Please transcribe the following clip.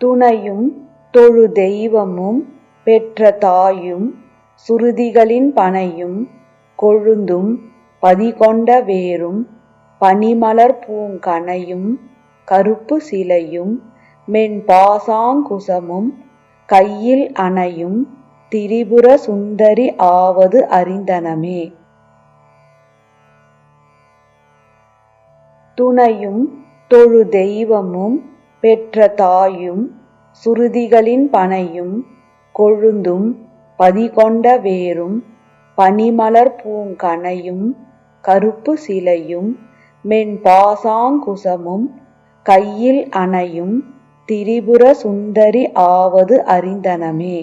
துணையும் தொழு தெய்வமும் பெற்ற தாயும் சுருதிகளின் பனையும் கொழுந்தும் பதிகொண்ட வேரும் பனிமலர் பூங்கனையும் கருப்பு சிலையும் மென்பாசாங் குசமும் கையில் அணையும் திரிபுர சுந்தரி ஆவது அறிந்தனமே. துணையும் தொழு தெய்வமும் பெற்ற தாயும் சுருதிகளின் பனையும் கொழுந்தும் பதிகொண்ட வேரும் பனிமலர்ப் பூங்கணையும் கருப்புச் சிலையும் மென்பாசாங் குசமும் கையில் அணையும் திரிபுர சுந்தரி ஆவது அறிந்தனமே.